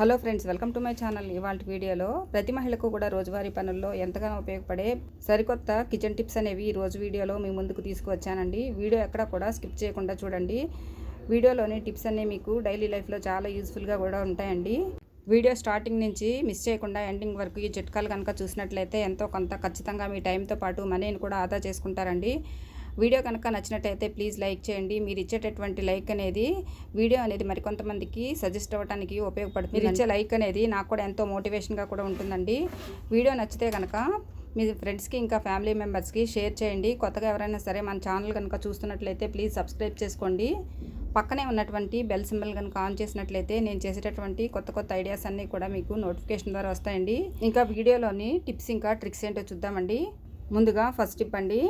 Hello friends welcome to my channel. ఇవాళ వీడియోలో ప్రతి మహిళకు కూడా రోజువారీ పనుల్లో ఎంతగానో ఉపయోగపడే సరికొత్త కిచెన్ టిప్స్ అనేవి ఈ రోజు వీడియోలో మీ ముందుకు తీసుకువచ్చానండి. వీడియో ఎక్కడ కూడా స్కిప్ చేయకుండా చూడండి. వీడియోలోని టిప్స్ అన్నీ మీకు డైలీ లైఫ్లో చాలా యూస్ఫుల్గా కూడా ఉంటాయండి. వీడియో స్టార్టింగ్ నుంచి మిస్ చేయకుండా ఎండింగ్ వరకు ఈ చిట్కాలు కనుక చూసినట్లయితే ఎంతో కొంత ఖచ్చితంగా మీ టైంతో పాటు మనీని కూడా ఆదా చేసుకుంటారండి. వీడియో కనుక నచ్చినట్టయితే ప్లీజ్ లైక్ చేయండి. మీరు ఇచ్చేటటువంటి లైక్ అనేది వీడియో అనేది మరికొంతమందికి సజెస్ట్ అవ్వడానికి ఉపయోగపడుతుంది. మీరు ఇచ్చే లైక్ అనేది నాకు కూడా ఎంతో మోటివేషన్గా కూడా ఉంటుందండి. వీడియో నచ్చితే కనుక మీ ఫ్రెండ్స్కి ఇంకా ఫ్యామిలీ మెంబర్స్కి షేర్ చేయండి. కొత్తగా ఎవరైనా సరే మన ఛానల్ కనుక చూస్తున్నట్లయితే ప్లీజ్ సబ్స్క్రైబ్ చేసుకోండి. పక్కనే ఉన్నటువంటి బెల్ సింబల్ కనుక ఆన్ చేసినట్లయితే నేను చేసేటటువంటి కొత్త కొత్త ఐడియాస్ అన్నీ కూడా మీకు నోటిఫికేషన్ ద్వారా వస్తాయండి. ఇంకా వీడియోలోని టిప్స్ ఇంకా ట్రిక్స్ ఏంటో చూద్దామండి. ముందుగా ఫస్ట్ టిప్ అండి.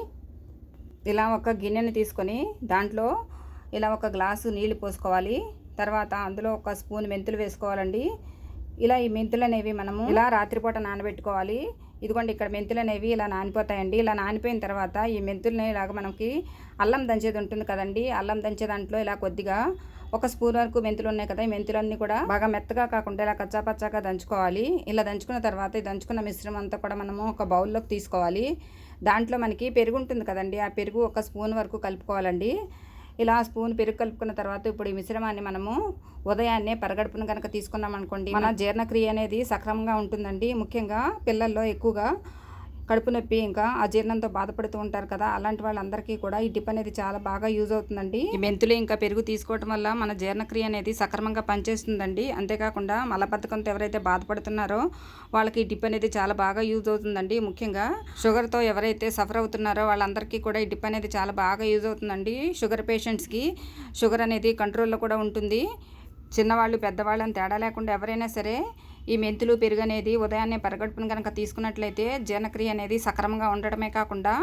ఇలా ఒక గిన్నెని తీసుకొని దాంట్లో ఇలా ఒక గ్లాసు నీళ్ళు పోసుకోవాలి. తర్వాత అందులో ఒక స్పూన్ మెంతులు వేసుకోవాలండి. ఇలా ఈ మెంతులు అనేవి మనము ఇలా రాత్రిపూట నానబెట్టుకోవాలి. ఇదిగోండి ఇక్కడ మెంతులు అనేవి ఇలా నానిపోతాయండి. ఇలా నానిపోయిన తర్వాత ఈ మెంతుల్ని ఇలాగ మనకి అల్లం దంచేది ఉంటుంది కదండి. అల్లం దంచే దాంట్లో ఇలా కొద్దిగా ఒక స్పూన్ వరకు మెంతులు ఉన్నాయి కదా ఈ మెంతులన్నీ కూడా బాగా మెత్తగా కాకుండా ఇలా కచ్చాపచ్చాగా దంచుకోవాలి. ఇలా దంచుకున్న తర్వాత ఈ దంచుకున్న మిశ్రమం అంతా కూడా మనము ఒక బౌల్లోకి తీసుకోవాలి. దాంట్లో మనకి పెరుగు ఉంటుంది కదండి. ఆ పెరుగు ఒక స్పూన్ వరకు కలుపుకోవాలండి. ఇలా స్పూన్ పెరుగు కలుపుకున్న తర్వాత ఇప్పుడు ఈ మిశ్రమాన్ని మనము ఉదయాన్నే పరగడుపున కనుక తీసుకున్నాం అనుకోండి మన జీర్ణక్రియ అనేది సక్రమంగా ఉంటుందండి. ముఖ్యంగా పిల్లల్లో ఎక్కువగా కడుపు నొప్పి ఇంకా అజీర్ణంతో బాధపడుతూ ఉంటారు కదా అలాంటి వాళ్ళందరికీ కూడా ఈ టిప్ అనేది చాలా బాగా యూజ్ అవుతుందండి. ఈ మెంతులు ఇంకా పెరుగు తీసుకోవడం వల్ల మన జీర్ణక్రియ అనేది సక్రమంగా పనిచేస్తుందండి. అంతేకాకుండా మలబద్ధకంతో ఎవరైతే బాధపడుతున్నారో వాళ్ళకి ఈ డిప్ అనేది చాలా బాగా యూజ్ అవుతుందండి. ముఖ్యంగా షుగర్తో ఎవరైతే సఫర్ అవుతున్నారో వాళ్ళందరికీ కూడా ఈ టిప్ అనేది చాలా బాగా యూజ్ అవుతుందండి. షుగర్ పేషెంట్స్కి షుగర్ అనేది కంట్రోల్లో కూడా ఉంటుంది. చిన్నవాళ్ళు పెద్దవాళ్ళని తేడా లేకుండా ఎవరైనా సరే ఈ మెంతులు పెరుగు అనేది ఉదయాన్నే పరగడుపును కనుక తీసుకున్నట్లయితే జీర్ణక్రియ అనేది సక్రమంగా ఉండడమే కాకుండా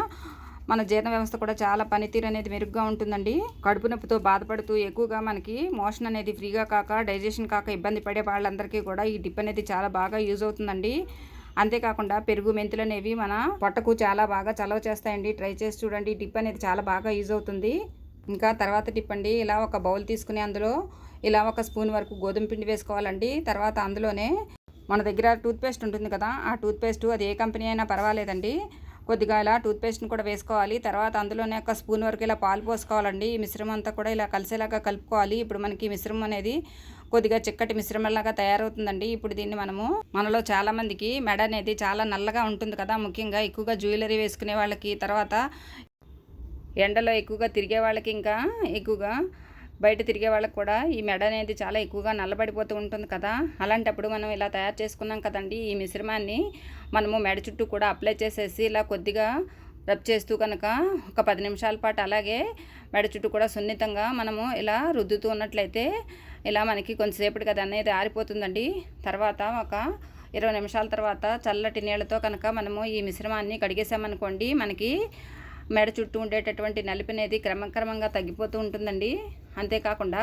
మన జీర్ణ వ్యవస్థ కూడా చాలా పనితీరు అనేది మెరుగ్గా ఉంటుందండి. కడుపు నొప్పితో బాధపడుతూ ఎక్కువగా మనకి మోషన్ అనేది ఫ్రీగా కాక డైజెషన్ కాక ఇబ్బంది పడే వాళ్ళందరికీ కూడా ఈ డిప్ అనేది చాలా బాగా యూజ్ అవుతుందండి. అంతేకాకుండా పెరుగు మెంతులు అనేవి మన పొట్టకు చాలా బాగా చలవ చేస్తాయండి. ట్రై చేసి చూడండి డిప్ అనేది చాలా బాగా యూజ్ అవుతుంది. ఇంకా తర్వాత టిప్ అండి ఇలా ఒక బౌల్ తీసుకుని అందులో ఇలా ఒక స్పూన్ వరకు గోధుమ పిండి వేసుకోవాలండి. తర్వాత అందులోనే మన దగ్గర టూత్పేస్ట్ ఉంటుంది కదా ఆ టూత్పేస్ట్ అది ఏ కంపెనీ అయినా పర్వాలేదండి. కొద్దిగా ఇలా టూత్పేస్ట్ని కూడా వేసుకోవాలి. తర్వాత అందులోనే ఒక స్పూన్ వరకు ఇలా పాలు పోసుకోవాలండి. ఈ మిశ్రమం అంతా కూడా ఇలా కలిసేలాగా కలుపుకోవాలి. ఇప్పుడు మనకి మిశ్రమం అనేది కొద్దిగా చిక్కటి మిశ్రమంలాగా తయారవుతుందండి. ఇప్పుడు దీన్ని మనము మనలో చాలామందికి మెడ అనేది చాలా నల్లగా ఉంటుంది కదా. ముఖ్యంగా ఎక్కువగా జ్యువెలరీ వేసుకునే వాళ్ళకి తర్వాత ఎండలో ఎక్కువగా తిరిగే వాళ్ళకి ఇంకా ఎక్కువగా బయట తిరిగే వాళ్ళకి కూడా ఈ మెడ అనేది చాలా ఎక్కువగా నల్లబడిపోతూ ఉంటుంది కదా. అలాంటప్పుడు మనం ఇలా తయారు చేసుకున్నాం కదండి ఈ మిశ్రమాన్ని మనము మెడ చుట్టూ కూడా అప్లై చేసేసి ఇలా కొద్దిగా రబ్ చేస్తూ కనుక ఒక పది నిమిషాల పాటు అలాగే మెడ చుట్టూ కూడా సున్నితంగా మనము ఇలా రుద్దుతూ ఉన్నట్లయితే ఇలా మనకి కొంతసేపటికి అది అనేది ఆరిపోతుందండి. తర్వాత ఒక ఇరవై నిమిషాల తర్వాత చల్లటి నీళ్ళతో కనుక మనము ఈ మిశ్రమాన్ని కడిగేసామనుకోండి మనకి మెడ చుట్టూ ఉండేటటువంటి నలిపి అనేది క్రమక్రమంగా తగ్గిపోతూ ఉంటుందండి. అంతేకాకుండా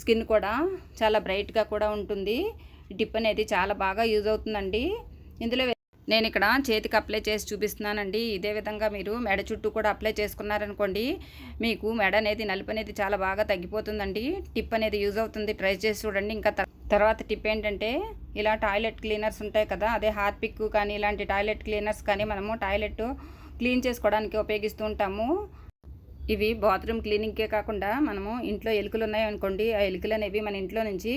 స్కిన్ కూడా చాలా బ్రైట్గా కూడా ఉంటుంది. డిప్ అనేది చాలా బాగా యూజ్ అవుతుందండి. ఇందులో నేను ఇక్కడ చేతికి అప్లై చేసి చూపిస్తున్నానండి. ఇదే విధంగా మీరు మెడ చుట్టూ కూడా అప్లై చేసుకున్నారనుకోండి మీకు మెడ అనేది నలుపు అనేది చాలా బాగా తగ్గిపోతుందండి. టిప్ అనేది యూజ్ అవుతుంది. ట్రై చేసి చూడండి. ఇంకా తర్వాత టిప్ ఏంటంటే ఇలా టాయిలెట్ క్లీనర్స్ ఉంటాయి కదా అదే హార్పిక్ కానీ ఇలాంటి టాయిలెట్ క్లీనర్స్ కానీ మనము టాయిలెట్ క్లీన్ చేసుకోవడానికి ఉపయోగిస్తూ ఉంటాము. ఇవి బాత్రూమ్ క్లీనింగ్కే కాకుండా మనము ఇంట్లో ఎలుకలు ఉన్నాయి అనుకోండి ఆ ఎలుకలు అనేవి మన ఇంట్లో నుంచి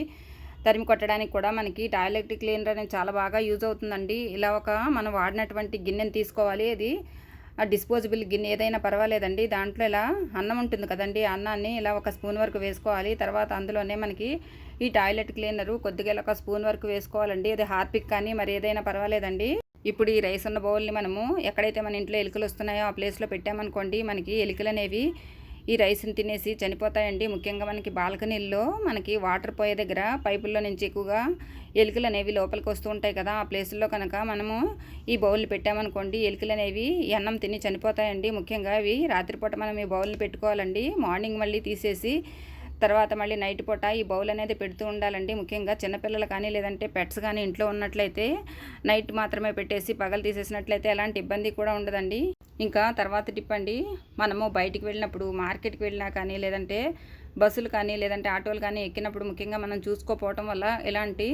తరిమి కొట్టడానికి కూడా మనకి టాయిలెట్ క్లీనర్ అనేది చాలా బాగా యూజ్ అవుతుందండి. ఇలా ఒక మనం వాడినటువంటి గిన్నెని తీసుకోవాలి. అది ఆ డిస్పోజబుల్ గిన్నె ఏదైనా పర్వాలేదండి. దాంట్లో ఇలా అన్నం ఉంటుంది కదండి అన్నాన్ని ఇలా ఒక స్పూన్ వరకు వేసుకోవాలి. తర్వాత అందులోనే మనకి ఈ టాయిలెట్ క్లీనరు కొద్దిగా ఇలా ఒక స్పూన్ వరకు వేసుకోవాలండి. అది హార్పిక్ కానీ మరి ఏదైనా పర్వాలేదండి. ఇప్పుడు ఈ రైస్ ఉన్న బౌల్ని మనము ఎక్కడైతే మన ఇంట్లో ఎలుకలు వస్తున్నాయో ఆ ప్లేస్లో పెట్టామనుకోండి మనకి ఎలుకలు అనేవి ఈ రైస్ని తినేసి చనిపోతాయండి. ముఖ్యంగా మనకి బాల్కనీల్లో మనకి వాటర్ పోయే దగ్గర పైపుల్లో నుంచి ఎక్కువగా ఎలుకలు అనేవి లోపలికి వస్తూ ఉంటాయి కదా. ఆ ప్లేసుల్లో కనుక మనము ఈ బౌల్ని పెట్టామనుకోండి ఎలుకలు అనేవి అన్నం తిని చనిపోతాయండి. ముఖ్యంగా అవి రాత్రిపూట మనం ఈ బౌల్ని పెట్టుకోవాలండి. మార్నింగ్ మళ్ళీ తీసేసి తర్వాత మళ్ళీ నైట్ పూట ఈ బౌల్ అనేది పెడుతూ ఉండాలండి. ముఖ్యంగా చిన్నపిల్లలు కానీ లేదంటే పెట్స్ కానీ ఇంట్లో ఉన్నట్లయితే నైట్ మాత్రమే పెట్టేసి పగలు తీసేసినట్లయితే ఎలాంటి ఇబ్బంది కూడా ఉండదండి. ఇంకా తర్వాత టిప్ అండి మనము బయటికి వెళ్ళినప్పుడు మార్కెట్కి వెళ్ళినా కానీ లేదంటే బస్సులు కానీ లేదంటే ఆటోలు కానీ ఎక్కినప్పుడు ముఖ్యంగా మనం చూసుకోపోవటం వల్ల ఇలాంటి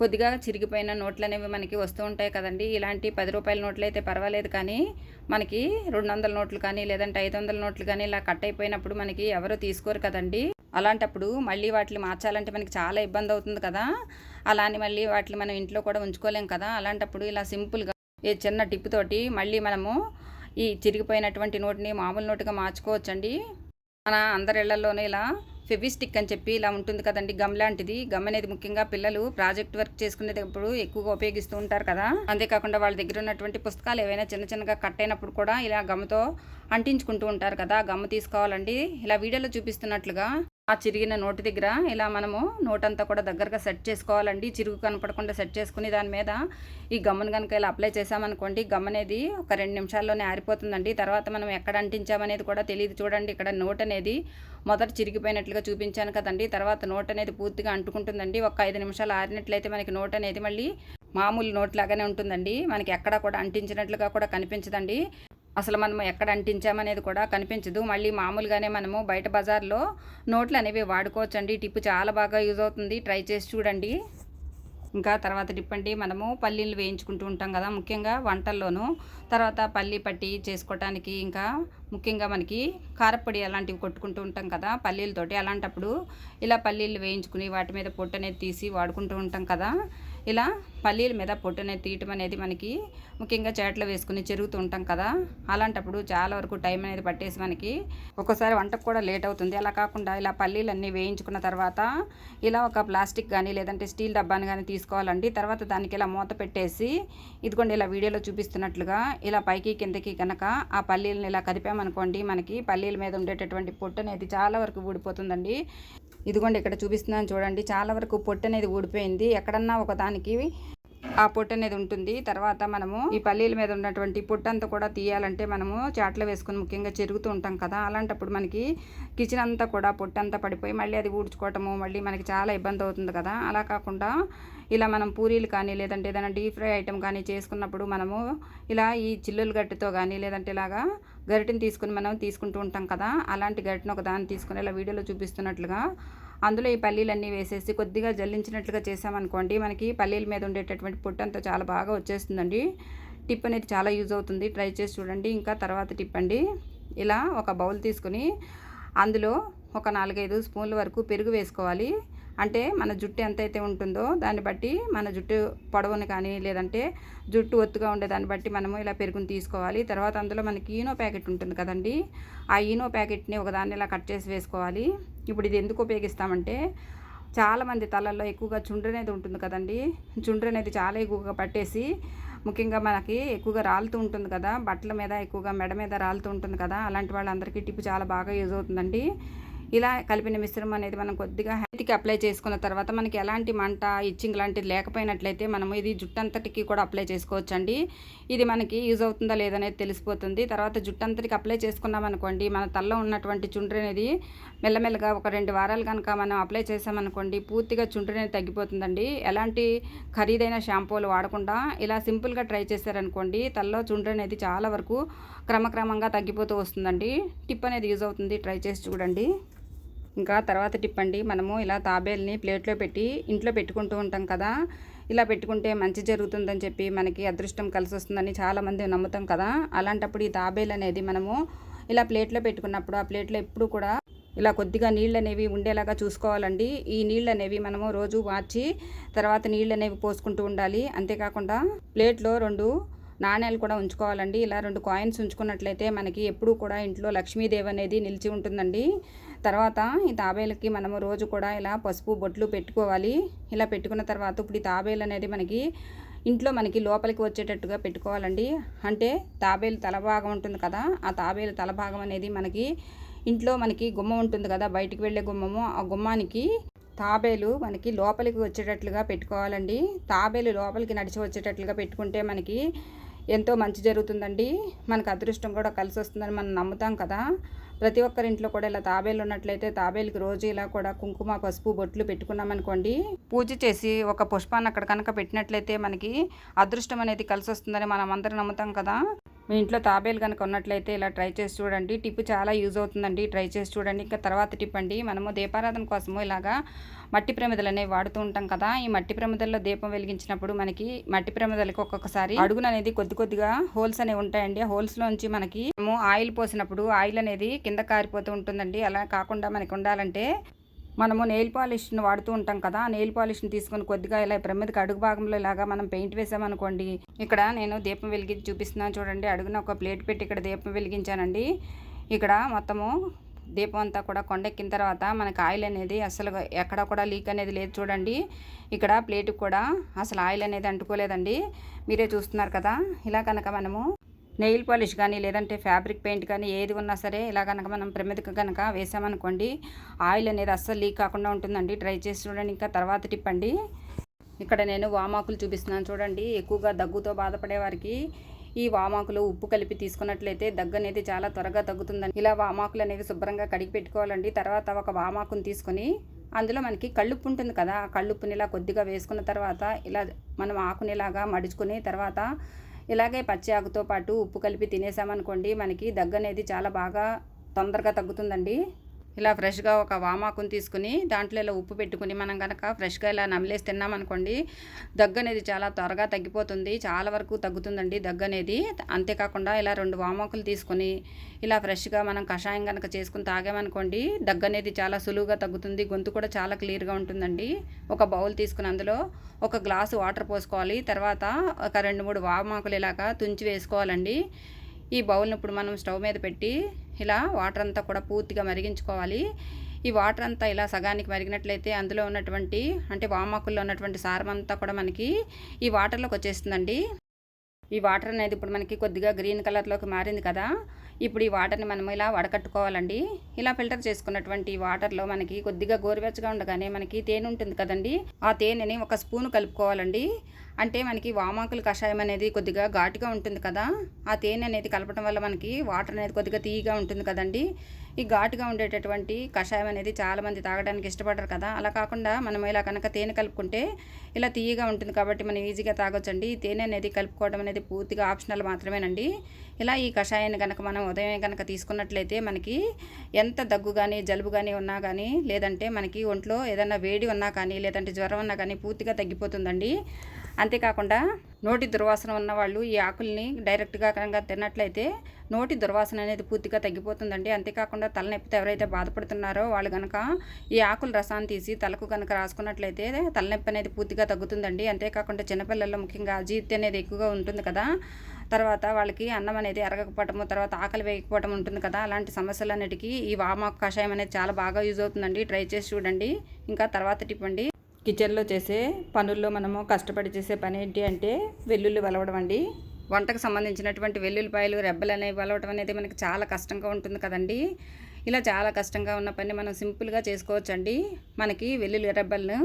కొద్దిగా చిరిగిపోయిన నోట్లు అనేవి మనకి వస్తూ ఉంటాయి కదండి. ఇలాంటి పది రూపాయల నోట్లు అయితే పర్వాలేదు కానీ మనకి రెండు వందల నోట్లు కానీ లేదంటే ఐదు వందల నోట్లు కానీ ఇలా కట్ అయిపోయినప్పుడు మనకి ఎవరు తీసుకోరు కదండి. అలాంటప్పుడు మళ్ళీ వాటిని మార్చాలంటే మనకి చాలా ఇబ్బంది అవుతుంది కదా. అలా అని మళ్ళీ వాటిని మనం ఇంట్లో కూడా ఉంచుకోలేం కదా. అలాంటప్పుడు ఇలా సింపుల్గా ఈ చిన్న టిప్ తోటి మళ్ళీ మనము ఈ చిరిగిపోయినటువంటి నోటిని మామూలు నోటుగా మార్చుకోవచ్చండి. మన అందరి ఇళ్ళలోనే ఇలా ఫెవిస్టిక్ అని చెప్పి ఇలా ఉంటుంది కదండి. గమ్ లాంటిది. గమ్ అనేది ముఖ్యంగా పిల్లలు ప్రాజెక్ట్ వర్క్ చేసుకునేటప్పుడు ఎక్కువగా ఉపయోగిస్తూ ఉంటారు కదా. అంతేకాకుండా వాళ్ళ దగ్గర ఉన్నటువంటి పుస్తకాలు ఏవైనా చిన్న చిన్నగా కట్ అయినప్పుడు కూడా ఇలా గమ్తో అంటించుకుంటూ ఉంటారు కదా. గమ్ తీసుకోవాలండి. ఇలా వీడియోలో చూపిస్తున్నట్లుగా ఆ చిరిగిన నోటి దగ్గర ఇలా మనము నోట్ అంతా కూడా దగ్గరగా సెట్ చేసుకోవాలండి. చిరుగు కనపడకుండా సెట్ చేసుకుని దాని మీద ఈ గమ్మును కనుక ఇలా అప్లై చేసామనుకోండి గమ్ అనేది ఒక రెండు నిమిషాల్లోనే ఆరిపోతుందండి. తర్వాత మనం ఎక్కడ అంటించామనేది కూడా తెలియదు చూడండి ఇక్కడ నోట్ అనేది మొదట చిరిగిపోయినట్లుగా చూపించాను కదండి. తర్వాత నోట్ అనేది పూర్తిగా అంటుకుంటుందండి. ఒక ఐదు నిమిషాలు ఆరినట్లయితే మనకి నోట్ అనేది మళ్ళీ మామూలు నోట్ లాగానే ఉంటుందండి. మనకి ఎక్కడా కూడా అంటించినట్లుగా కూడా కనిపించదండి. అసలు మనం ఎక్కడ అంటించామనేది కూడా కనిపించదు. మళ్ళీ మామూలుగానే మనము బయట బజార్లో నోట్లు అనేవి వాడుకోవచ్చండి. టిప్పు చాలా బాగా యూజ్ అవుతుంది. ట్రై చేసి చూడండి. ఇంకా తర్వాత టిప్ అండి మనము పల్లీలు వేయించుకుంటూ ఉంటాం కదా ముఖ్యంగా వంటల్లోనూ. తర్వాత పల్లీ పట్టి చేసుకోవటానికి ఇంకా ముఖ్యంగా మనకి కారపొడి అలాంటివి కొట్టుకుంటూ ఉంటాం కదా పల్లీలతోటి. అలాంటప్పుడు ఇలా పల్లీలు వేయించుకుని వాటి మీద పొట్టు అనేది తీసి వాడుకుంటూ ఉంటాం కదా. ఇలా పల్లీల మీద పొట్టు అనేది తీయటం అనేది మనకి ముఖ్యంగా చేట్లో వేసుకుని చెరుగుతూ ఉంటాం కదా. అలాంటప్పుడు చాలా వరకు టైం అనేది పట్టేసి మనకి ఒక్కోసారి వంటకు కూడా లేట్ అవుతుంది. అలా కాకుండా ఇలా పల్లీలన్నీ వేయించుకున్న తర్వాత ఇలా ఒక ప్లాస్టిక్ కానీ లేదంటే స్టీల్ డబ్బాని కానీ తీసుకోవాలండి. తర్వాత దానికి ఇలా మూత పెట్టేసి ఇదిగోండి ఇలా వీడియోలో చూపిస్తున్నట్లుగా ఇలా పైకి కిందకి కనుక ఆ పల్లీలను ఇలా కదిపామనుకోండి మనకి పల్లీల మీద ఉండేటటువంటి పొట్టు అనేది చాలా వరకు ఊడిపోతుందండి. ఇదిగోండి ఇక్కడ చూపిస్తున్నాను చూడండి. చాలా వరకు పొట్టు అనేది ఊడిపోయింది. ఎక్కడన్నా ఒక దానికి ఆ పొట్టు అనేది ఉంటుంది. తర్వాత మనము ఈ పల్లీల మీద ఉన్నటువంటి పొట్టు అంతా కూడా తీయాలంటే మనము చాట్లో వేసుకుని ముఖ్యంగా చెరుగుతూ ఉంటాం కదా. అలాంటప్పుడు మనకి కిచెన్ అంతా కూడా పొట్టు అంతా పడిపోయి మళ్ళీ అది ఊడ్చుకోవటము మళ్ళీ మనకి చాలా ఇబ్బంది అవుతుంది కదా. అలా కాకుండా ఇలా మనం పూరీలు కానీ లేదంటే ఏదైనా డీప్ ఫ్రై ఐటెం కానీ చేసుకున్నప్పుడు మనము ఇలా ఈ చిల్లులు గట్టితో కానీ లేదంటే ఇలాగా గరిటెని తీసుకుని మనం తీసుకుంటూ ఉంటాం కదా అలాంటి గరిటెను ఒక దాన్ని తీసుకుని ఇలా వీడియోలో చూపిస్తున్నట్లుగా అందులో ఈ పల్లీలన్నీ వేసేసి కొద్దిగా జల్లించినట్లుగా చేసామనుకోండి మనకి పల్లీల మీద ఉండేటటువంటి పొట్టంతా చాలా బాగా వచ్చేస్తుందండి. టిప్ అనేది చాలా యూజ్ అవుతుంది. ట్రై చేసి చూడండి. ఇంకా తర్వాత టిప్ అండి. ఇలా ఒక బౌల్ తీసుకుని అందులో ఒక నాలుగైదు స్పూన్ల వరకు పెరుగు వేసుకోవాలి. అంటే మన జుట్టు ఎంతైతే ఉంటుందో దాన్ని బట్టి మన జుట్టు పొడవుని కానీ లేదంటే జుట్టు ఒత్తుగా ఉండే దాన్ని బట్టి మనము ఇలా పెరుగుని తీసుకోవాలి. తర్వాత అందులో మనకి ఈనో ప్యాకెట్ ఉంటుంది కదండి. ఆ ఈనో ప్యాకెట్ని ఒకదాన్ని ఇలా కట్ చేసి వేసుకోవాలి. ఇప్పుడు ఇది ఎందుకు ఉపయోగిస్తామంటే చాలామంది తలల్లో ఎక్కువగా చుండ్రు అనేది ఉంటుంది కదండి. చుండ్రు అనేది చాలా ఎక్కువగా పట్టేసి ముఖ్యంగా మనకి ఎక్కువగా రాలుతూ ఉంటుంది కదా. బట్టల మీద ఎక్కువగా మెడ మీద రాలుతూ ఉంటుంది కదా. అలాంటి వాళ్ళందరికీ టిప్పు చాలా బాగా యూజ్ అవుతుందండి. ఇలా కలిపిన మిశ్రమం అనేది మనం కొద్దిగా చేతికి అప్లై చేసుకున్న తర్వాత మనకి ఎలాంటి మంట ఇచ్చింగ్ లాంటిది లేకపోయినట్లయితే మనం ఇది జుట్టంతటికి కూడా అప్లై చేసుకోవచ్చండి. ఇది మనకి యూజ్ అవుతుందా లేదనేది తెలిసిపోతుంది. తర్వాత జుట్టంతటికి అప్లై చేసుకున్నాం అనుకోండి మన తల్లో ఉన్నటువంటి చుండ్రు అనేది మెల్లమెల్లగా ఒక రెండు వారాలు కనుక మనం అప్లై చేసామనుకోండి పూర్తిగా చుండ్రు అనేది తగ్గిపోతుందండి. ఎలాంటి ఖరీదైన షాంపూలు వాడకుండా ఇలా సింపుల్గా ట్రై చేశారనుకోండి తల్లో చుండ్రు అనేది చాలా వరకు క్రమక్రమంగా తగ్గిపోతూ వస్తుందండి. టిప్ అనేది యూజ్ అవుతుంది. ట్రై చేసి చూడండి. ఇంకా తర్వాత టిప్ అండి మనము ఇలా తాబేల్ని ప్లేట్లో పెట్టి ఇంట్లో పెట్టుకుంటూ ఉంటాం కదా. ఇలా పెట్టుకుంటే మంచి జరుగుతుందని చెప్పి మనకి అదృష్టం కలిసి వస్తుందని చాలామంది నమ్ముతాం కదా. అలాంటప్పుడు ఈ తాబేల్ అనేది మనము ఇలా ప్లేట్లో పెట్టుకున్నప్పుడు ఆ ప్లేట్లో ఎప్పుడు కూడా ఇలా కొద్దిగా నీళ్ళు అనేవి ఉండేలాగా చూసుకోవాలండి. ఈ నీళ్ళు అనేవి మనము రోజు మార్చి తర్వాత నీళ్ళు అనేవి పోసుకుంటూ ఉండాలి. అంతేకాకుండా ప్లేట్లో రెండు నాణ్యాలు కూడా ఉంచుకోవాలండి. ఇలా రెండు కాయిన్స్ ఉంచుకున్నట్లయితే మనకి ఎప్పుడూ కూడా ఇంట్లో లక్ష్మీదేవి అనేది నిలిచి ఉంటుందండి. తర్వాత ఈ తాబేలకి మనము రోజు కూడా ఇలా పసుపు బొట్లు పెట్టుకోవాలి. ఇలా పెట్టుకున్న తర్వాత ఇప్పుడు ఈ తాబేలు అనేది మనకి ఇంట్లో మనకి లోపలికి వచ్చేటట్టుగా పెట్టుకోవాలండి. అంటే తాబేలు తల భాగం ఉంటుంది కదా ఆ తాబేలు తల భాగం అనేది మనకి ఇంట్లో మనకి గుమ్మం ఉంటుంది కదా బయటికి వెళ్ళే గుమ్మము ఆ గుమ్మానికి తాబేలు మనకి లోపలికి వచ్చేటట్లుగా పెట్టుకోవాలండి. తాబేలు లోపలికి నడిచి వచ్చేటట్లుగా పెట్టుకుంటే మనకి ఎంతో మంచి జరుగుతుందండి. మనకు అదృష్టం కూడా కలిసి వస్తుందని మనం నమ్ముతాం కదా. ప్రతి ఒక్కరి ఇంట్లో కూడా ఇలా తాబేలు ఉన్నట్లయితే తాబేలుకి రోజు ఇలా కూడా కుంకుమ పసుపు బొట్లు పెట్టుకున్నామనుకోండి పూజ చేసి ఒక పుష్పాన్ని అక్కడ కనుక పెట్టినట్లయితే మనకి అదృష్టం అనేది కలిసి వస్తుందని మనం అందరం నమ్ముతాం కదా. మీ ఇంట్లో తాబేలు కనుక ఉన్నట్లయితే ఇలా ట్రై చేసి చూడండి. టిప్ చాలా యూజ్ అవుతుందండి. ట్రై చేసి చూడండి. ఇంకా తర్వాత టిప్ అండి. మనము దీపారాధన కోసము ఇలాగా మట్టి ప్రమిదలు అనేవి వాడుతూ ఉంటాం కదా. ఈ మట్టి ప్రమిదల్లో దీపం వెలిగించినప్పుడు మనకి మట్టి ప్రమిదలకి ఒక్కొక్కసారి అడుగున అనేది కొద్ది కొద్దిగా హోల్స్ అనేవి ఉంటాయండి. ఆ హోల్స్ లోంచి మనకి మనము ఆయిల్ పోసినప్పుడు ఆయిల్ అనేది కింద కారిపోతూ ఉంటుందండి. అలా కాకుండా మనకి ఉండాలంటే మనము నెయిల్ పాలిష్ని వాడుతూ ఉంటాం కదా ఆ నెయిల్ పాలిష్ని తీసుకొని కొద్దిగా ఇలా ప్రమిదకి అడుగు భాగంలో ఇలాగా మనం పెయింట్ వేసామనుకోండి ఇక్కడ నేను దీపం వెలిగించి చూపిస్తున్నాను చూడండి అడుగున ఒక ప్లేట్ పెట్టి ఇక్కడ దీపం వెలిగించానండి. ఇక్కడ మొత్తము దీపం అంతా కూడా కొండెక్కిన తర్వాత మనకు ఆయిల్ అనేది అసలు ఎక్కడ కూడా లీక్ అనేది లేదు చూడండి. ఇక్కడ ప్లేట్కి కూడా అసలు ఆయిల్ అనేది అంటుకోలేదండి. మీరే చూస్తున్నారు కదా ఇలా కనుక మనము నెయిల్ పాలిష్ కానీ లేదంటే ఫ్యాబ్రిక్ పెయింట్ కానీ ఏది ఉన్నా సరే ఇలా కనుక మనం ప్రమిదకు కనుక వేసామనుకోండి ఆయిల్ అనేది అస్సలు లీక్ కాకుండా ఉంటుందండి. ట్రై చేసి చూడండి ఇంకా తర్వాత టిప్ అండి. ఇక్కడ నేను వామాకులు చూపిస్తున్నాను చూడండి. ఎక్కువగా దగ్గుతో బాధపడే వారికి ఈ వామాకులు ఉప్పు కలిపి తీసుకున్నట్లయితే దగ్గు అనేది చాలా త్వరగా తగ్గుతుందండి. ఇలా వామాకులు అనేవి శుభ్రంగా కడిగి పెట్టుకోవాలండి. తర్వాత ఒక వామాకుని తీసుకొని అందులో మనకి కళ్ళుప్పు ఉంటుంది కదా ఆ కళ్ళుప్పుని ఇలా కొద్దిగా వేసుకున్న తర్వాత ఇలా మనం ఆకునిలాగా మడుచుకుని తర్వాత ఇలాగే పచ్చి ఆకుతో పాటు ఉప్పు కలిపి తినేసామనుకోండి మనకి దగ్గు అనేది చాలా బాగా తొందరగా తగ్గుతుందండి. ఇలా ఫ్రెష్గా ఒక వామాకుని తీసుకుని దాంట్లో ఇలా ఉప్పు పెట్టుకుని మనం కనుక ఫ్రెష్గా ఇలా నమిలేసి తిన్నామనుకోండి దగ్గు అనేది చాలా త్వరగా తగ్గిపోతుంది చాలా వరకు తగ్గుతుందండి దగ్గు అనేది. అంతేకాకుండా ఇలా రెండు వామాకులు తీసుకొని ఇలా ఫ్రెష్గా మనం కషాయం కనుక చేసుకుని తాగామనుకోండి దగ్గు అనేది చాలా సులువుగా తగ్గుతుంది గొంతు కూడా చాలా క్లియర్గా ఉంటుందండి. ఒక బౌల్ తీసుకుని అందులో ఒక గ్లాసు వాటర్ పోసుకోవాలి తర్వాత ఒక రెండు మూడు వామాకులు ఇలాగా తుంచి వేసుకోవాలండి. ఈ బౌల్ని ఇప్పుడు మనం స్టవ్ మీద పెట్టి ఇలా వాటర్ అంతా కూడా పూర్తిగా మరిగించుకోవాలి. ఈ వాటర్ అంతా ఇలా సగానికి మరిగినట్లయితే అందులో ఉన్నటువంటి అంటే వామాకుల్లో ఉన్నటువంటి సారం అంతా కూడా మనకి ఈ వాటర్లోకి వచ్చేస్తుందండి. ఈ వాటర్ అనేది ఇప్పుడు మనకి కొద్దిగా గ్రీన్ కలర్లోకి మారింది కదా ఇప్పుడు ఈ వాటర్ని మనం ఇలా వడకట్టుకోవాలండి. ఇలా ఫిల్టర్ చేసుకున్నటువంటి వాటర్లో మనకి కొద్దిగా గోరువెచ్చగా ఉండగానే మనకి తేనె ఉంటుంది కదండి. ఆ తేనెని ఒక స్పూన్ కలుపుకోవాలండి. అంటే మనకి వామాకుల కషాయం అనేది కొద్దిగా ఘాటుగా ఉంటుంది కదా ఆ తేనె అనేది కలపడం వల్ల మనకి వాటర్ అనేది కొద్దిగా తీయగా ఉంటుంది కదండి. ఈ ఘాటుగా ఉండేటటువంటి కషాయం అనేది చాలామంది తాగడానికి ఇష్టపడరు కదా. అలా కాకుండా మనం ఇలా కనుక తేనె కలుపుకుంటే ఇలా తీయగా ఉంటుంది కాబట్టి మనం ఈజీగా తాగొచ్చండి. ఈ తేనె అనేది కలుపుకోవడం అనేది పూర్తిగా ఆప్షనల్ మాత్రమేనండి. ఇలా ఈ కషాయాన్ని కనుక మనం ఉదయం కనుక తీసుకున్నట్లయితే మనకి ఎంత దగ్గు కానీ జలుబు కానీ ఉన్నా కానీ లేదంటే మనకి ఒంట్లో ఏదైనా వేడి ఉన్నా కానీ లేదంటే జ్వరం ఉన్నా కానీ పూర్తిగా తగ్గిపోతుందండి. అంతేకాకుండా నోటి దుర్వాసన ఉన్న వాళ్ళు ఈ ఆకుల్ని డైరెక్ట్గా కనుక తిన్నట్లయితే నోటి దుర్వాసన అనేది పూర్తిగా తగ్గిపోతుందండి. అంతేకాకుండా తలనొప్పితో ఎవరైతే బాధపడుతున్నారో వాళ్ళు కనుక ఈ ఆకుల రసాన్ని తీసి తలకు కనుక రాసుకున్నట్లయితే తలనొప్పి అనేది పూర్తిగా తగ్గుతుందండి. అంతేకాకుండా చిన్నపిల్లల్లో ముఖ్యంగా అజీర్తి అనేది ఎక్కువగా ఉంటుంది కదా. తర్వాత వాళ్ళకి అన్నం అనేది ఎరగకపోవటము తర్వాత ఆకలి వేయకపోవటం ఉంటుంది కదా. అలాంటి సమస్యలన్నిటికీ ఈ వామాకు కషాయం అనేది చాలా బాగా యూజ్ అవుతుందండి. ట్రై చేసి చూడండి. ఇంకా తర్వాత టిప్పండి కిచెన్లో చేసే పనుల్లో మనము కష్టపడి చేసే పని ఏంటి అంటే వెల్లుల్లి వలవడం అండి. వంటకు సంబంధించినటువంటి వెల్లుల్లిపాయలు రెబ్బలు అనేవి వెలవడం అనేది మనకి చాలా కష్టంగా ఉంటుంది కదండి. ఇలా చాలా కష్టంగా ఉన్న పని మనం సింపుల్గా చేసుకోవచ్చండి. మనకి వెల్లుల్లి రెబ్బలను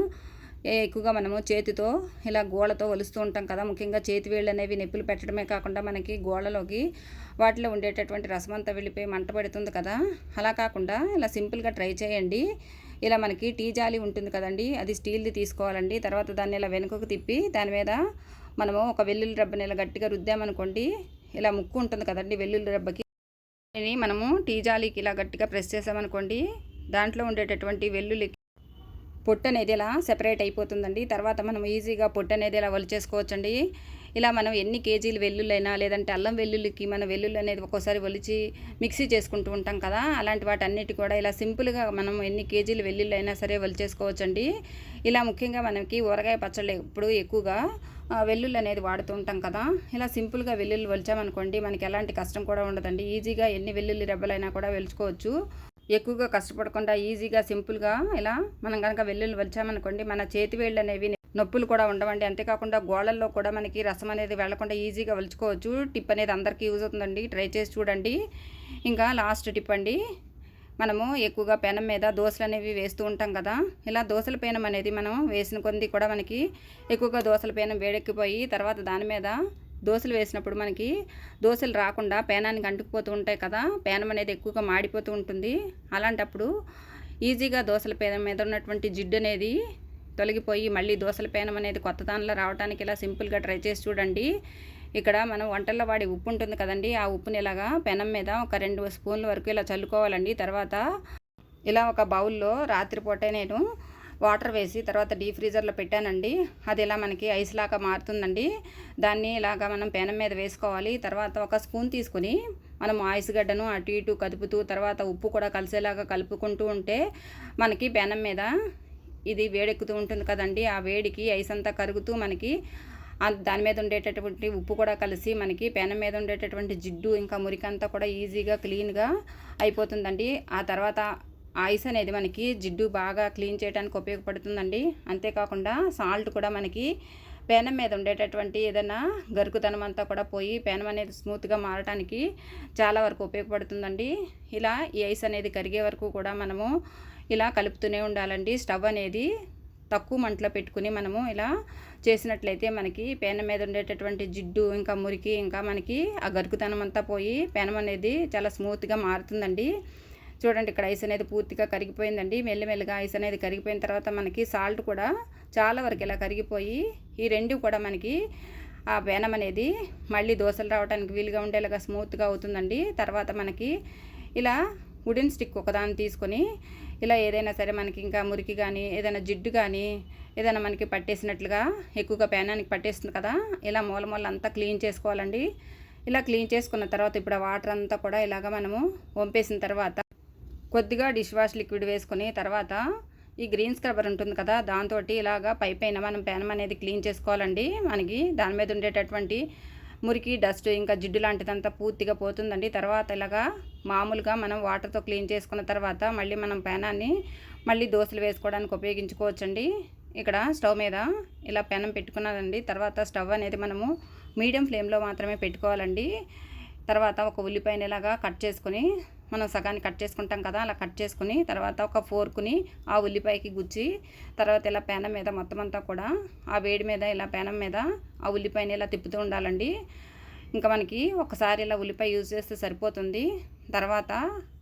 ఎక్కువగా మనము చేతితో ఇలా గోళతో వలుస్తూ ఉంటాం కదా. ముఖ్యంగా చేతి వేళ్ళు అనేవి నొప్పులు పెట్టడమే కాకుండా మనకి గోళలోకి వాటిలో ఉండేటటువంటి రసం అంతా వెళ్ళిపోయి మంట పడుతుంది కదా. అలా కాకుండా ఇలా సింపుల్గా ట్రై చేయండి. ఇలా మనకి టీ జాలి ఉంటుంది కదండి అది స్టీల్ది తీసుకోవాలండి. తర్వాత దాన్ని ఇలా వెనుకకు తిప్పి దాని మీద మనము ఒక వెల్లుల్లి రబ్బని ఇలా గట్టిగా రుద్దామనుకోండి ఇలా ముక్కు ఉంటుంది కదండి వెల్లుల్లి రబ్బకి. మనము టీ జాలీకి ఇలా గట్టిగా ప్రెస్ చేసామనుకోండి దాంట్లో ఉండేటటువంటి వెల్లుల్లి పొట్టు అనేది ఇలా సెపరేట్ అయిపోతుందండి. తర్వాత మనం ఈజీగా పొట్టు అనేది ఇలా వలిచేసుకోవచ్చండి. ఇలా మనం ఎన్ని కేజీలు వెల్లుల్లైనా లేదంటే అల్లం వెల్లుల్లికి మన వెల్లుల్లి అనేది ఒక్కోసారి ఒలిచి మిక్సీ చేసుకుంటూ ఉంటాం కదా అలాంటి వాటన్నిటి కూడా ఇలా సింపుల్గా మనం ఎన్ని కేజీలు వెల్లుల్లైనా అయినా సరే వలిచేసుకోవచ్చండి ఇలా ముఖ్యంగా మనకి ఊరగాయ పచ్చళ్ళు ఎప్పుడు ఎక్కువగా వెల్లుల్లి అనేది వాడుతూ ఉంటాం కదా ఇలా సింపుల్గా వెల్లుల్లి వలిచామనుకోండి మనకి ఎలాంటి కష్టం కూడా ఉండదండి. ఈజీగా ఎన్ని వెల్లుల్లి రెబ్బలైనా కూడా వెలుచుకోవచ్చు ఎక్కువగా కష్టపడకుండా ఈజీగా సింపుల్గా ఇలా మనం కనుక వెల్లుల్లి వలిచామనుకోండి మన చేతి వేళ్ళు అనేవి నొప్పులు కూడా ఉండవండి. అంతేకాకుండా గోళల్లో కూడా మనకి రసం అనేది వెళ్ళకుండా ఈజీగా వలుచుకోవచ్చు. టిప్ అనేది అందరికీ యూజ్ అవుతుందండి. ట్రై చేసి చూడండి. ఇంకా లాస్ట్ టిప్ అండి. మనము ఎక్కువగా పెనం మీద దోశలు అనేవి వేస్తూ ఉంటాం కదా. ఇలా దోశల పేనం అనేది మనం వేసిన కొద్ది కూడా మనకి ఎక్కువగా దోశల పేనం వేడెక్కిపోయి తర్వాత దాని మీద దోశలు వేసినప్పుడు మనకి దోశలు రాకుండా పేనానికి అంటుకుపోతూ ఉంటాయి కదా. పేనం అనేది ఎక్కువగా మాడిపోతూ ఉంటుంది. అలాంటప్పుడు ఈజీగా దోశల పేనం మీద ఉన్నటువంటి జిడ్డు అనేది తొలగిపోయి మళ్ళీ దోశల పేనం అనేది కొత్త దానిలో రావడానికి ఇలా సింపుల్గా ట్రై చేసి చూడండి. ఇక్కడ మనం వంటల్లో వాడే ఉప్పు ఉంటుంది కదండి ఆ ఉప్పుని ఇలాగా పెనం మీద ఒక రెండు స్పూన్ల వరకు ఇలా చల్లుకోవాలండి. తర్వాత ఇలా ఒక బౌల్లో రాత్రిపూటే నేను వాటర్ వేసి తర్వాత డీప్ ఫ్రీజర్లో పెట్టానండి. అది ఇలా మనకి ఐస్ లాగా మారుతుందండి. దాన్ని ఇలాగా మనం పెనం మీద వేసుకోవాలి. తర్వాత ఒక స్పూన్ తీసుకుని మనం ఆయిస్ గడ్డను అటు ఇటు కదుపుతూ తర్వాత ఉప్పు కూడా కలిసేలాగా కలుపుకుంటూ ఉంటే మనకి పెనం మీద ఇది వేడెక్కుతూ ఉంటుంది కదండి. ఆ వేడికి ఐస్ అంతా కరుగుతూ మనకి దాని మీద ఉండేటటువంటి ఉప్పు కూడా కలిసి మనకి పెనం మీద ఉండేటటువంటి జిడ్డు ఇంకా మురికంతా కూడా ఈజీగా క్లీన్గా అయిపోతుందండి. ఆ తర్వాత ఐస్ అనేది మనకి జిడ్డు బాగా క్లీన్ చేయడానికి ఉపయోగపడుతుందండి. అంతేకాకుండా సాల్ట్ కూడా మనకి పేనం మీద ఉండేటటువంటి ఏదైనా గరుకుతనం అంతా కూడా పోయి పేనం అనేది స్మూత్గా మారడానికి చాలా వరకు ఉపయోగపడుతుందండి. ఇలా ఈ ఐస్ అనేది కరిగే వరకు కూడా మనము ఇలా కలుపుతూనే ఉండాలండి. స్టవ్ అనేది తక్కువ మంటలో పెట్టుకుని మనము ఇలా చేసినట్లయితే మనకి పేనం మీద ఉండేటటువంటి జిడ్డు ఇంకా మురికి ఇంకా మనకి ఆ గరుకుతనం అంతా పోయి పేనం అనేది చాలా స్మూత్గా మారుతుందండి. చూడండి ఇక్కడ ఐస్ అనేది పూర్తిగా కరిగిపోయిందండి. మెల్లిమెల్లిగా ఐస్ అనేది కరిగిపోయిన తర్వాత మనకి సాల్ట్ కూడా చాలా వరకు ఇలా కరిగిపోయి ఈ రెండు కూడా మనకి ఆ పేనం అనేది మళ్ళీ దోశలు రావడానికి వీలుగా ఉండేలాగా స్మూత్గా అవుతుందండి. తర్వాత మనకి ఇలా వుడెన్ స్టిక్ ఒకదాన్ని తీసుకొని ఇలా ఏదైనా సరే మనకి ఇంకా మురికి కానీ ఏదైనా జిడ్డు కానీ ఏదైనా మనకి పట్టేసినట్లుగా ఎక్కువగా పేనానికి పట్టేస్తుంది కదా ఇలా మూల మూల అంతా క్లీన్ చేసుకోవాలండి. ఇలా క్లీన్ చేసుకున్న తర్వాత ఇప్పుడు ఆ వాటర్ అంతా కూడా ఇలాగ మనము వంపేసిన తర్వాత కొద్దిగా డిష్ వాష్ లిక్విడ్ వేసుకుని తర్వాత ఈ గ్రీన్ స్క్రబ్బర్ ఉంటుంది కదా దాంతో ఇలాగా పై పైన మనం పెనం అనేది క్లీన్ చేసుకోవాలండి. మనకి దాని మీద ఉండేటటువంటి మురికి డస్ట్ ఇంకా జిడ్డు లాంటిదంతా పూర్తిగా పోతుందండి. తర్వాత ఇలాగా మామూలుగా మనం వాటర్తో క్లీన్ చేసుకున్న తర్వాత మళ్ళీ మనం పెనాన్ని మళ్ళీ దోశలు వేసుకోవడానికి ఉపయోగించుకోవచ్చండి. ఇక్కడ స్టవ్ మీద ఇలా పెనం పెట్టుకున్నానండి. తర్వాత స్టవ్ అనేది మనము మీడియం ఫ్లేమ్లో మాత్రమే పెట్టుకోవాలండి. తర్వాత ఒక ఉల్లిపాయని ఇలాగా కట్ చేసుకొని మనం సగాన్ని కట్ చేసుకుంటాం కదా అలా కట్ చేసుకుని తర్వాత ఒక ఫోర్కుని ఆ ఉల్లిపాయకి గుచ్చి తర్వాత ఇలా పేనం మీద మొత్తం అంతా కూడా ఆ వేడి మీద ఇలా పేనం మీద ఆ ఉల్లిపాయని ఇలా తిప్పుతూ ఉండాలండి. ఇంకా మనకి ఒకసారి ఇలా ఉల్లిపాయ యూజ్ చేస్తే సరిపోతుంది. తర్వాత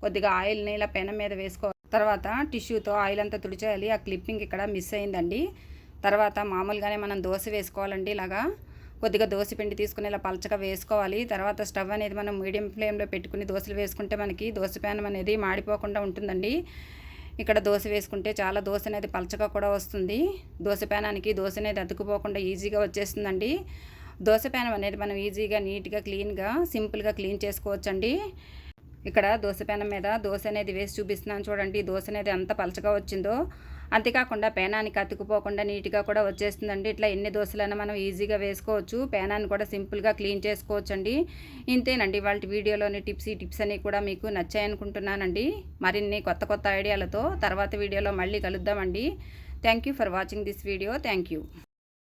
కొద్దిగా ఆయిల్ని ఇలా పెనం మీద వేసుకో తర్వాత టిష్యూతో ఆయిల్ అంతా తుడిచేయాలి. ఆ క్లిప్పింగ్ ఇక్కడ మిస్ అయిందండి. తర్వాత మామూలుగానే మనం దోశ వేసుకోవాలండి ఇలాగా. కొద్దిగా దోశ పిండి తీసుకుని ఇలా పలచగా వేసుకోవాలి. తర్వాత స్టవ్ అనేది మనం మీడియం ఫ్లేమ్లో పెట్టుకుని దోశలు వేసుకుంటే మనకి దోశ ప్యానం అనేది మాడిపోకుండా ఉంటుందండి. ఇక్కడ దోశ వేసుకుంటే చాలా దోశ అనేది పలచగా కూడా వస్తుంది. దోశ ప్యానానికి దోశ అనేది అతుకుపోకుండా ఈజీగా వచ్చేస్తుందండి. దోశ ప్యానం అనేది మనం ఈజీగా నీట్గా క్లీన్గా సింపుల్గా క్లీన్ చేసుకోవచ్చండి. ఇక్కడ దోశ ప్యానం మీద దోశ అనేది వేసి చూపిస్తున్నాను చూడండి. దోశ అనేది ఎంత పలచగా వచ్చిందో. అంతేకాకుండా పేనానికి అతుకుపోకుండా నీట్గా కూడా వచ్చేస్తుందండి. ఇట్లా ఎన్ని దోశలైనా మనం ఈజీగా వేసుకోవచ్చు. పేనాన్ని కూడా సింపుల్గా క్లీన్ చేసుకోవచ్చు అండి ఇంతేనండి వాళ్ళ వీడియోలోని టిప్స్ ఈ టిప్స్ అన్నీ కూడా మీకు నచ్చాయనుకుంటున్నానండి. మరిన్ని కొత్త కొత్త ఐడియాలతో తర్వాత వీడియోలో మళ్ళీ కలుద్దామండి. Thank you for watching this video. Thank you.